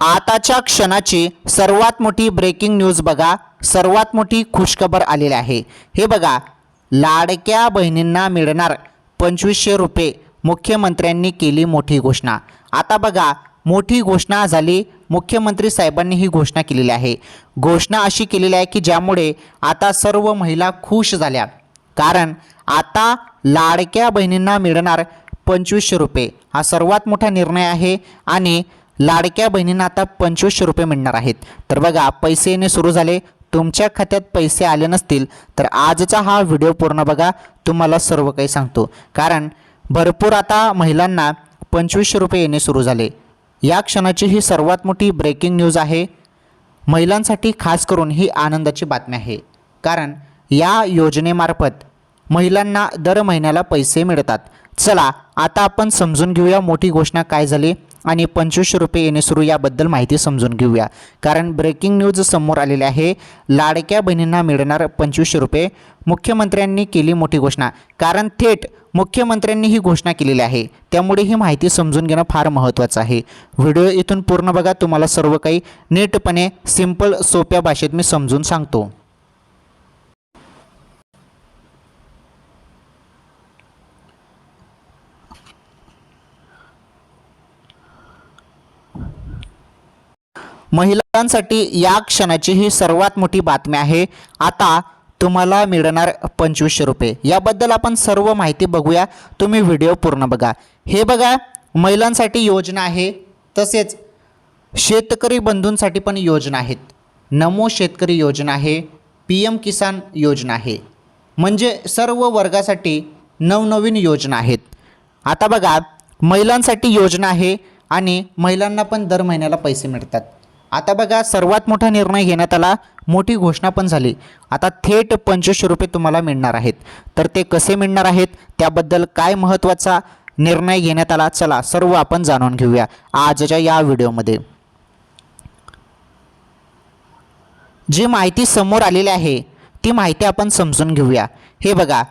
आताच्या क्षणाची सर्वात मोठी ब्रेकिंग न्यूज बघा. सर्वात मोठी खुशखबर आलेली आहे. हे बघा लाडक्या बहिणींना मिळणार पंचवीसशे रुपये मुख्यमंत्र्यांनी केली मोठी घोषणा. आता बघा मोठी घोषणा झाली मुख्यमंत्री साहेबांनी ही घोषणा केलेली आहे. घोषणा अशी केलेली आहे की ज्यामुळे आता सर्व महिला खुश झाल्या. कारण आता लाडक्या बहिणींना मिळणार पंचवीसशे रुपये. हा सर्वात मोठा निर्णय आहे आणि लाडक्या बहिणींना आता पंचवीसशे रुपये मिळणार आहेत. तर बघा पैसे येणे सुरू झाले. तुमच्या खात्यात पैसे आले नसतील तर आजचा हा व्हिडिओ पूर्ण बघा. तुम्हाला सर्व काही सांगतो. कारण भरपूर आता महिलांना पंचवीसशे रुपये येणे सुरू झाले. या क्षणाची ही सर्वात मोठी ब्रेकिंग न्यूज आहे. महिलांसाठी खास करून ही आनंदाची बातमी आहे. कारण या योजनेमार्फत महिलांना दर महिन्याला पैसे मिळतात. चला आता आपण समजून घेऊया मोठी घोषणा काय झाली. आणि पंचवीसशे रुपये येणे सुरू याबद्दल माहिती समजून घेऊया. कारण ब्रेकिंग न्यूज समोर आलेली आहे लाडक्या बहिणींना मिळणार पंचवीसशे रुपये. मुख्यमंत्र्यांनी केली मोठी घोषणा. कारण थेट मुख्यमंत्र्यांनी ही घोषणा केलेली आहे. त्यामुळे ही माहिती समजून घेणं फार महत्त्वाचं आहे. व्हिडिओ इथून पूर्ण बघा. तुम्हाला सर्व काही नीटपणे सिंपल सोप्या भाषेत मी समजून सांगतो. महिलांसाठी या क्षणाची ही सर्वात मोठी बातमी आहे. आता तुम्हाला मिळणार पंचवीसशे रुपये. याबद्दल आपण सर्व माहिती बघूया. तुम्ही व्हिडिओ पूर्ण बघा. हे बघा महिलांसाठी योजना आहे तसेच शेतकरी बंधूंसाठी पण योजना आहेत. नमो शेतकरी योजना आहे पी एम किसान योजना आहे. म्हणजे सर्व वर्गासाठी नवनवीन योजना आहेत. आता बघा महिलांसाठी योजना आहे आणि महिलांना पण दर महिन्याला पैसे मिळतात. आता बघा सर्वात मोठा निर्णय घेण्यात आला मोठी घोषणा पण झाली. आता थेट पंचवीसशे रुपये तुम्हाला मिळणार आहेत. तर ते कसे मिळणार आहेत? त्याबद्दल काय महत्त्वाचा निर्णय घेण्यात आला? चला सर्व आपण जाणून घेऊया आजच्या या व्हिडिओमध्ये. जी माहिती समोर आलेली आहे ती माहिती आपण समजून घेऊया. हे बघा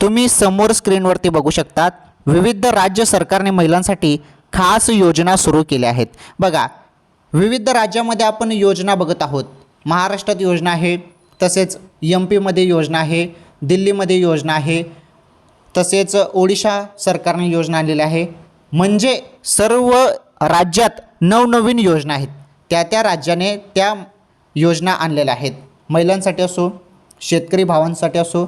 तुम्ही समोर स्क्रीनवरती बघू शकतात विविध राज्य सरकारने महिलांसाठी खास योजना सुरू केल्या आहेत. बघा विविध राज्यामध्ये आपण योजना बघत आहोत. महाराष्ट्रात योजना आहे तसेच एम पीमध्ये योजना आहे दिल्लीमध्ये योजना आहे तसेच ओडिशा सरकारने योजना आणलेली आहे. म्हणजे सर्व राज्यात नवनवीन योजना आहेत. त्या त्या राज्याने त्या योजना आणलेल्या आहेत. महिलांसाठी असो शेतकरी भावांसाठी असो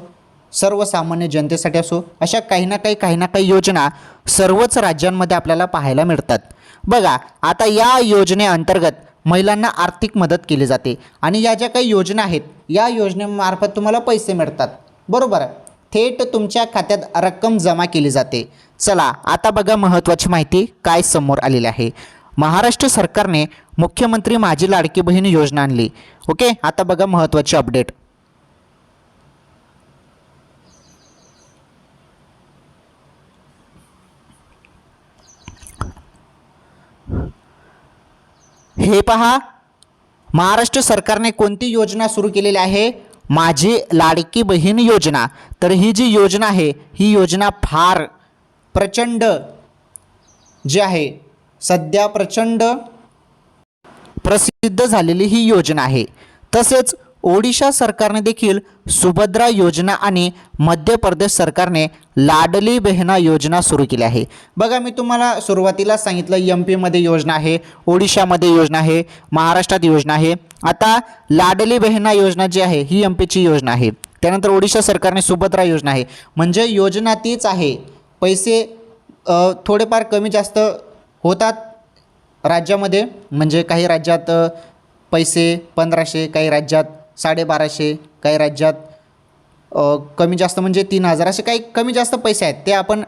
सर्वसामान्य जनतेसाठी असो अशा काही ना काही काही ना काही योजना सर्वच राज्यांमध्ये आपल्याला पाहायला मिळतात. बघा आता या योजनेअंतर्गत महिलांना आर्थिक मदत केली जाते. आणि या ज्या काही योजना आहेत या योजनेमार्फत तुम्हाला पैसे मिळतात. बरोबर? थेट तुमच्या खात्यात रक्कम जमा केली जाते. चला आता बघा महत्त्वाची माहिती काय समोर आलेली आहे. महाराष्ट्र सरकारने मुख्यमंत्री माझी लाडकी बहीण योजना आणली. ओके? आता बघा महत्त्वाची अपडेट. हे पहा. महाराष्ट्र सरकारने कोणती योजना सुरू केलेली आहे? माझी लाडकी बहीण योजना. तर ही जी योजना आहे ही योजना फार प्रचंड जी आहे सध्या प्रचंड प्रसिद्ध झालेली ही योजना आहे. तसेच ओडिशा सरकारने देखील सुभद्रा योजना आणि मध्य प्रदेश सरकारने लाडली बहिणा योजना सुरू केली आहे. बघा मी तुम्हाला सुरुवातीला सांगितलं एम पीमध्ये योजना आहे ओडिशामध्ये योजना आहे महाराष्ट्रात योजना आहे. आता लाडली बहिणा योजना जी आहे ही एम पीची योजना आहे. त्यानंतर ओडिशा सरकारने सुभद्रा योजना आहे. म्हणजे योजना तीच आहे. पैसे थोडेफार कमी जास्त होतात राज्यामध्ये. म्हणजे काही राज्यात पैसे पंधराशे काही राज्यात साडेबाराशे काही राज्यात कमी जास्त म्हणजे तीन हजार असे काही कमी जास्त पैसे आहेत. ते आपण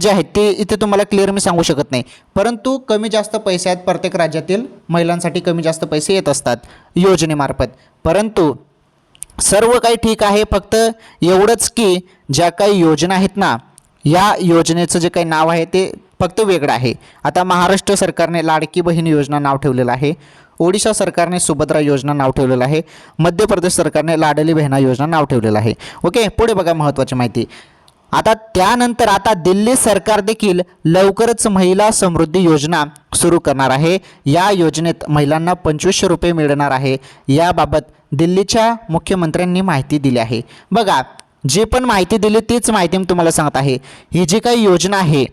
जे आहेत ते इथे तुम्हाला क्लिअर मी सांगू शकत नाही. परंतु कमी जास्त पैसे आहेत प्रत्येक राज्यातील महिलांसाठी कमी जास्त पैसे येत असतात योजनेमार्फत. परंतु सर्व काही ठीक आहे फक्त एवढंच की ज्या काही योजना आहेत ना या योजनेचं जे काही नाव आहे ते फक्त वेगळं आहे. आता महाराष्ट्र सरकारने लाडकी बहीण योजना नाव ठेवलेलं आहे. ओडिशा सरकारने सुभद्रा योजना नाव ठेवलेलं आहे. मध्य प्रदेश सरकारने लाडली बहिणा योजना नाव ठेवलेलं आहे. ओके? पुढे बघा महत्त्वाची माहिती. आता त्यानंतर आता दिल्ली सरकार देखील लवकरच महिला समृद्धी योजना सुरू करणार आहे. या योजनेत महिलांना पंचवीसशे रुपये मिळणार आहे. याबाबत दिल्लीच्या मुख्यमंत्र्यांनी माहिती दिली आहे. बघा जे पण माहिती दिली तीच माहिती मी तुम्हाला सांगत आहे. ही जी काही योजना आहे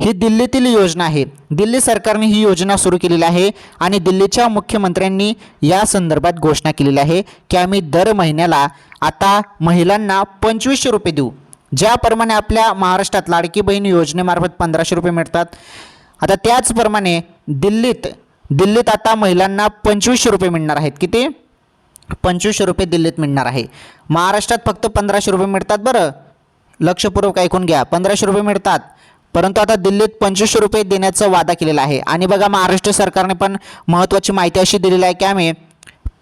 ही दिल्लीतील योजना आहे. दिल्ली सरकारने ही योजना सुरू केलेली आहे आणि दिल्लीच्या मुख्यमंत्र्यांनी या संदर्भात घोषणा केलेली आहे की आम्ही दर महिन्याला आता महिलांना पंचवीसशे रुपये देऊ. ज्याप्रमाणे आपल्या महाराष्ट्रात लाडकी बहीण योजनेमार्फत पंधराशे रुपये मिळतात. आता त्याचप्रमाणे दिल्लीत दिल्लीत आता महिलांना पंचवीसशे रुपये मिळणार आहेत. किती? पंचवीसशे रुपये दिल्लीत मिळणार आहे. महाराष्ट्रात फक्त पंधराशे रुपये मिळतात बरं. लक्षपूर्वक ऐकून घ्या. पंधराशे रुपये मिळतात. परंतु आता दिल्लीत पंचवीसशे रुपये देण्याचा वादा केलेला आहे. आणि बघा महाराष्ट्र सरकारने पण महत्त्वाची माहिती अशी दिलेली आहे की आम्ही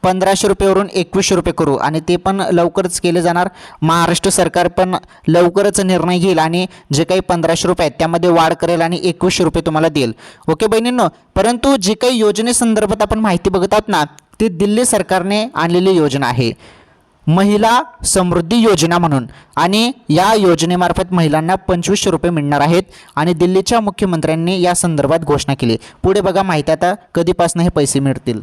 पंधराशे रुपयेवरून एकवीसशे रुपये करू. आणि ते पण लवकरच केले जाणार. महाराष्ट्र सरकार पण लवकरच निर्णय घेईल आणि जे काही पंधराशे रुपये आहेत त्यामध्ये वाढ करेल आणि एकवीसशे रुपये तुम्हाला देईल. ओके बहिणींनो परंतु जी काही योजनेसंदर्भात आपण माहिती बघत आहोत ना ती दिल्ली सरकारने आणलेली योजना आहे. महिला समृद्धी योजना म्हणून. आणि या योजनेमार्फत महिलांना पंचवीसशे रुपये मिळणार आहेत आणि दिल्लीच्या मुख्यमंत्र्यांनी या संदर्भात घोषणा केली. पुढे बघा माहिती आता कधीपासून हे पैसे मिळतील.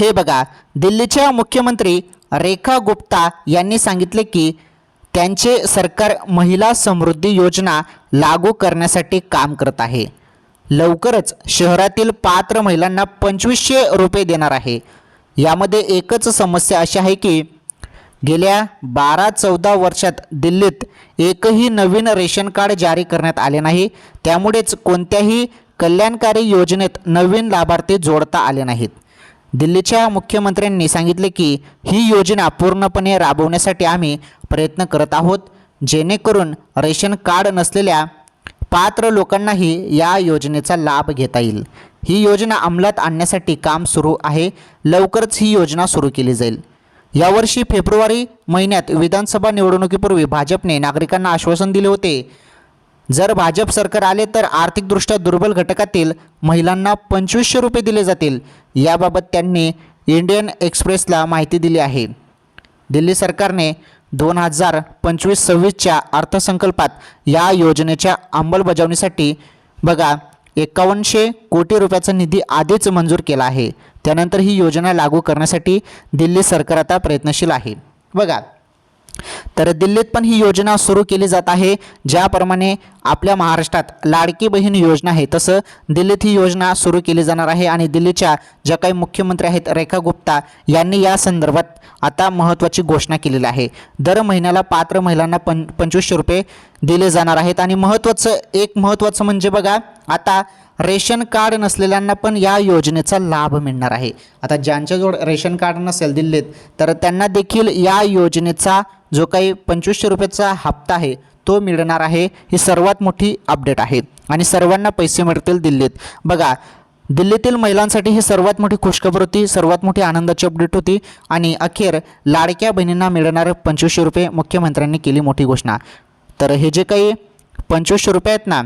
हे बघा दिल्लीच्या मुख्यमंत्री रेखा गुप्ता यांनी सांगितले की त्यांचे सरकार महिला समृद्धी योजना लागू करण्यासाठी काम करत आहे. लवकरच शहरातील पात्र महिलांना पंचवीसशे रुपये देणार आहे. यामध्ये एकच समस्या अशी आहे की गेल्या बारा चौदा वर्षात दिल्लीत एकही नवीन रेशन कार्ड जारी करण्यात आले नाही. त्यामुळेच कोणत्याही कल्याणकारी योजनेत नवीन लाभार्थी जोडता आले नाहीत. दिल्लीच्या मुख्यमंत्र्यांनी सांगितले की ही योजना पूर्णपणे राबवण्यासाठी आम्ही प्रयत्न करत आहोत जेणेकरून रेशन कार्ड नसलेल्या पात्र लोकांनाही या योजनेचा लाभ घेता येईल. ही योजना अंमलात आणण्यासाठी काम सुरू आहे. लवकरच ही योजना सुरू केली जाईल. यावर्षी फेब्रुवारी महिन्यात विधानसभा निवडणुकीपूर्वी भाजपने नागरिकांना आश्वासन दिले होते जर भाजप सरकार आले तर आर्थिकदृष्ट्या दुर्बल घटकातील महिलांना पंचवीसशे रुपये दिले जातील. याबाबत त्यांनी इंडियन एक्सप्रेसला माहिती दिली आहे. दिल्ली सरकारने दोन हजार पंचवीस सव्वीसच्या अर्थसंकल्पात या योजनेच्या अंमलबजावणीसाठी बघा एकावन्नशे कोटी रुपयाचा निधी आधीच मंजूर केला आहे. त्यानंतर ही योजना लागू करण्यासाठी दिल्ली सरकार आता प्रयत्नशील आहे. बघा तर दिल्लीत पण ही योजना सुरू केली जात आहे ज्याप्रमाणे आपल्या महाराष्ट्रात लाडकी बहीण योजना आहे. तसं दिल्लीत ही योजना सुरू केली जाणार आहे आणि दिल्लीच्या ज्या काही मुख्यमंत्री आहेत रेखा गुप्ता यांनी या संदर्भात आता महत्त्वाची घोषणा केलेली आहे. दर महिन्याला पात्र महिलांना पं पंचवीसशे रुपये दिले जाणार आहेत आणि महत्त्वाचं एक महत्त्वाचं म्हणजे बघा आता रेशन कार्ड नसलेल्यांना पण या योजनेचा लाभ मिळणार आहे. आता ज्यांच्याजवळ रेशन कार्ड नसेल दिल्लीत तर त्यांना देखील या योजनेचा जो काही पंचवीसशे रुपयाचा हप्ता आहे तो मिळणार आहे. ही सर्वात मोठी अपडेट आहे. आणि सर्वांना पैसे मिळतील दिल्लीत. बघा दिल्लीतील महिलांसाठी ही सर्वात मोठी खुशखबर होती सर्वात मोठी आनंदाची अपडेट होती आणि अखेर लाडक्या बहिणींना मिळणारे पंचवीसशे रुपये मुख्यमंत्र्यांनी केली मोठी घोषणा. तर हे जे काही पंचवीसशे रुपये आहेत ना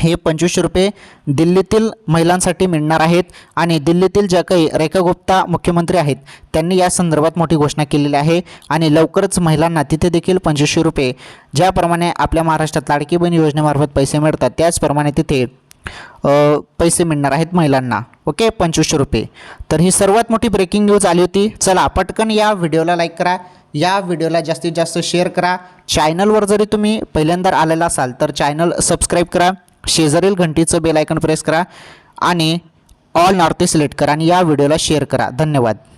हे पंचवीसशे रुपये दिल्लीतील महिलांसाठी मिळणार आहेत. आणि दिल्लीतील ज्या काही रेखा गुप्ता मुख्यमंत्री आहेत त्यांनी या संदर्भात मोठी घोषणा केलेली आहे. आणि लवकरच महिलांना तिथे देखील पंचवीसशे रुपये ज्याप्रमाणे आपल्या महाराष्ट्रात लाडकी बहीण योजनेमार्फत पैसे मिळतात त्याचप्रमाणे तिथे पैसे मिळणार आहेत महिलांना. ओके? पंचवीसशे रुपये. तर ही सर्वात मोठी ब्रेकिंग न्यूज आली होती. चला पटकन या व्हिडिओला लाईक करा. या व्हिडिओला जास्तीत जास्त शेअर करा. चॅनलवर जरी तुम्ही पहिल्यांदा आलेला असाल तर चॅनल सबस्क्राईब करा. शेजारील घंटीचं बेल आयकन प्रेस करा आणि ऑल नॉर्थ सिलेक्ट करा आणि या व्हिडिओला शेअर करा. धन्यवाद.